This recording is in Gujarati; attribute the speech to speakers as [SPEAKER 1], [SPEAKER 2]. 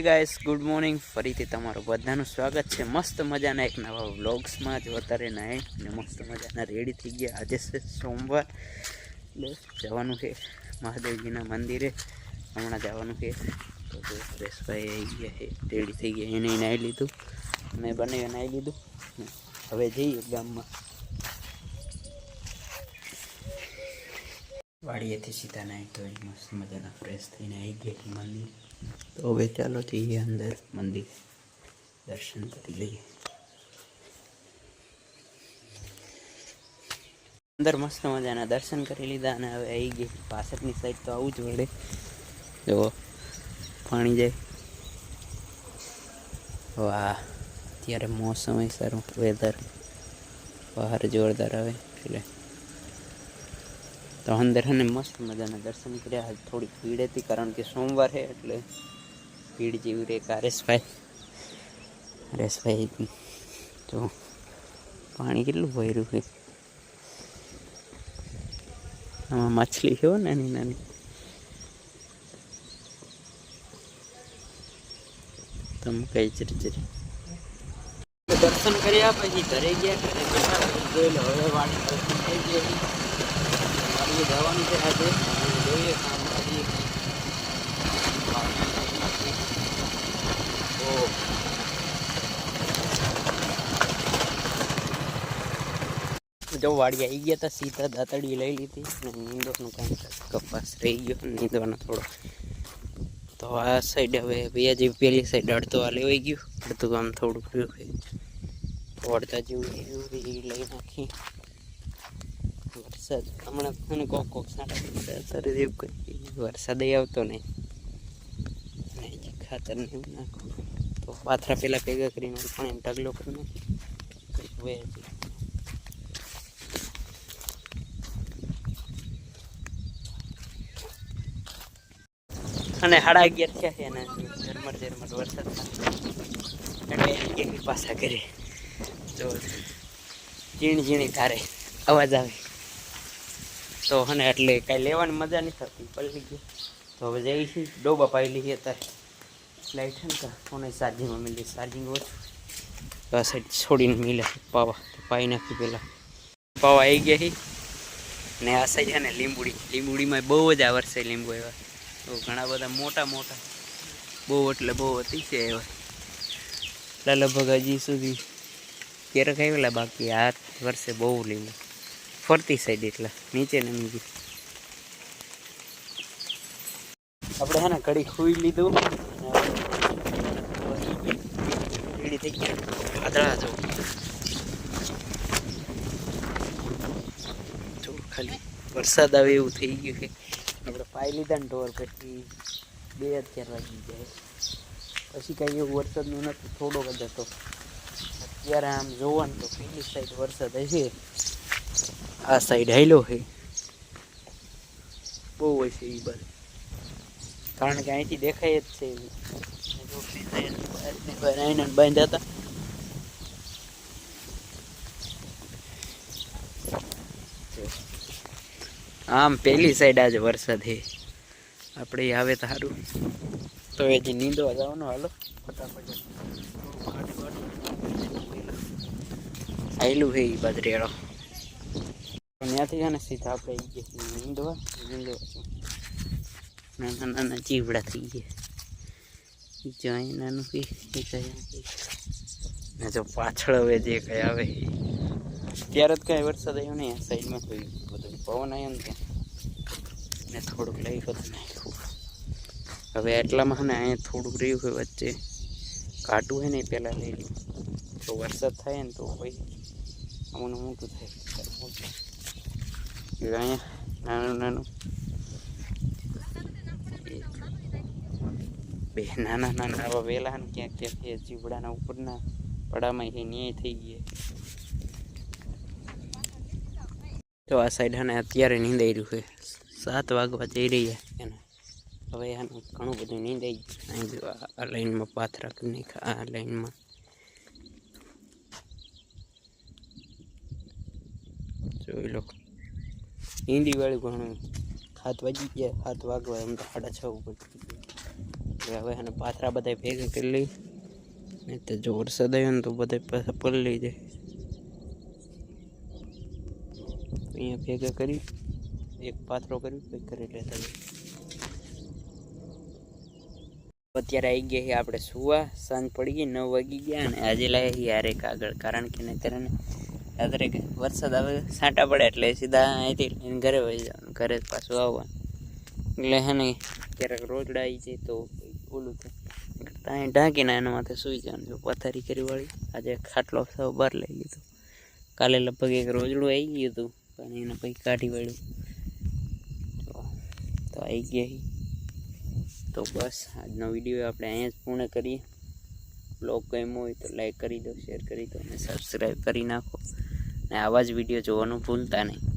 [SPEAKER 1] ગાઈસ ગુડ મોર્નિંગ ફરીથી તમારું બધાનું સ્વાગત છે. મસ્ત મજાના એક નવા વ્લોગ્સમાં. જો અત્યારે નાય અને મસ્ત મજાના રેડી થઈ ગયા. આજે છે સોમવાર. જવાનું છે મહાદેવજીના મંદિરે. હમણાં જવાનું છે. તો જો આવી ગયા છે. રેડી થઈ ગયા. એને નાહી લીધું. મેં બંને નાહી લીધું. હવે જઈએ ગામમાં. વાડીએથી સીધા નાહી તો મસ્ત મજાના ફ્રેશ થઈને આવી ગયા મંદિર. તો હવે ચાલો જઈએ અંદર મંદિર દર્શન કરી લઈએ. અંદર મસ્ત મજાના દર્શન કરી લીધા અને હવે આવી ગઈ પાછળની સાઈડ તો આવું જ વળે. જો પાણી જાય. વાહ, અત્યારે મોસમ સારું વેધર બહાર જોરદાર આવે એટલે. તો અંદર અને મસ્ત મજાના દર્શન કર્યા. થોડીક થોડી ભીડ હતી કારણ કે સોમવાર છે એટલે ભીડ જેવી રે કારેશભાઈ હરેશભાઈ. તો પાણી કેટલું ભર્યું છે આમાં માછલી છે નાની નાની. તમે કઈ ચરચરી દર્શન કર્યા પછી ઘરે ગયા, ઘરે હવે વાણી દર્શન થઈ ગયા વાડીએ જવાનું જો વાડી આવી ગયા હતા સીધા દાતડી લઈ લીધી. અને નીંદવાનું કામ કપાસ રહી ગયો. નીંદવાનો થોડો. તો આ સાઈડ હવે ભૈયાજી પેલી સાઈડ અડધો આ લેવાઈ ગયું. અડધું કામ થોડું રહ્યું છે. વળતા જેવું રહ્યું એ લઈ નાખી. વરસાદ. હમણાં મને કોક કોક સરી જેવું કરી વરસાદ આવતો નહીં. ખાતર ને એવું નાખો. તો પાથરા પેલા ભેગા કરીને પણ એમ ઢગલો કરી નાખી. અને સાડા અગિયાર થયા છે અને ઝરમર ઝરમર વરસાદ પાછા કરે. તો ઝીણ ઝીણી તારે અવાજ આવે. તો હને એટલે કાંઈ લેવાની મજા નહીં થતી પલટી ગઈ. તો હવે જઈ છીએ ડોબા પાઈ લઈએ અત્યારે લાઈટ છે ને તો ફોને ચાર્જિંગમાં મિલી ચાર્જિંગ ઓછું. આ સાઈડ છોડીને મિલે પાવા. તો પાઈ નાખી પહેલાં પાવા આવી ગયા ને આ સાઈડ છે ને લીંબુડી. લીંબુડીમાં બહુ જ આ વર્ષે લીંબુ એવા તો ઘણા બધા મોટા મોટા. બહુ એટલે બહુ હતી છે એવા. એટલે લગભગ હજી સુધી ક્યારેક આવેલા બાકી આ વર્ષે બહુ લીંબુ. ફરતી સાઈડ એટલા, નીચે નમી આપણે હે ને ઘડી ખુઈ લીધું. રેડી થઈ ગયા. વાદળા જો. જો, ખાલી વરસાદ આવે એવું થઈ ગયું છે. આપણે પાઈ લીધા ને ઢોર પછી બે અત્યાર વાગી જાય પછી કાંઈ એવું વરસાદનું નથી થોડો જ હતો. અત્યારે આમ જોવાનું તો પેલી સાઈડ વરસાદ હશે. આ સાઈડ હેલો છે બહુ હોય છે એ બધું. કારણ કે અહીંથી દેખાય જ છે. આઈને બાંધ્યા હતા. આમ પેલી સાઈડ આજે વરસાદ છે આપણે આવે તો સારું તો એ જે નીંદો જવાનો હાલો. ફટાફટ આયલું છે એ બદરેડો ત્યાંથી છે ને સીધા આપણે ઈ જઈએ નીંદવા નીંદવા છું નાના નાના જીવડા થઈ ગયા ઈ જો અહીં નાનું કઈ એ કઈ ને જો પાછળ હવે જે કઈ આવે ઈ. ત્યારે જ કઈ વરસાદ આવ્યો નહીં આ સાઈડમાં કોઈ બધું પવન આવ્યો ને ત્યાં ને થોડુંક લઈ હતું નાખ્યું હવે એટલામાં છે ને અહીંયા થોડુંક રહ્યું છે વચ્ચે કાટું છે ને એ પહેલાં લઈ લઉં તો વરસાદ થાય ને તો કોઈ અમને મોટું થાય એ અહીંયા નાનું નાનું બે નાના નાના આવા વેલા ને ક્યાંક એ જીવડાના ઉપરના પડામાં એ ન્યાય થઈ ગયા તો આ સાઈડ હે અત્યારે નીંદાઈ રહ્યું છે સાત વાગવા જઈ રહ્યા એને હવે આનું ઘણું બધું નીંદાઈ ગયું આ- લાઈનમાં પાથરા કરી નાખ્યા આ લાઈનમાં જોઈ લો નીંદી વાળું ઘણું હાથ વાગી ગયા, હાથ વાગવા એમ તો સાડા છ ઉપર હવે એને પાથરા બધા ભેગા કરી લઈ, નહીં તો જો વરસાદ આવ્યો ને તો બધા પાછા પલળી જાય. અહીંયા ભેગા કરી, એક પાથરો કર્યું કંઈક કરી લેતા અત્યારે આવી ગયા છીએ આપણે સુવા, સાંજ પડી ગઈ, નવ વાગી ગયા અને આજે લાવી છીએ હારે કાગળ કારણ કે નહીં રાત્રે વરસાદ આવે છાંટા પડે એટલે સીધા અહીંથી લઈને ઘરે વહી જવાનું, ઘરે પાછું આવવાનું. એટલે હે ને, ક્યારેક રોજડા આવી જાય તો ઓલું થાય. કરતાં અહીં ઢાંકીને એના માથે સૂઈ જવાનું જો પથારી કરી વાળી. આજે ખાટલો સાવ બહાર લઈ લીધો. કાલે લગભગ એક રોજડું આવી ગયું હતું, પણ એને પછી કાઢી વાળ્યું. તો આવી ગયા તો બસ, આજનો વીડિયો આપણે અહીંયા જ પૂર્ણ કરીએ. બ્લોગ ગમ્યો હોય તો લાઈક કરી દો, શેર કરી દો અને સબસ્ક્રાઈબ કરી નાખો. અને આવા જ વીડિયો જોવાનું ભૂલતા નહીં.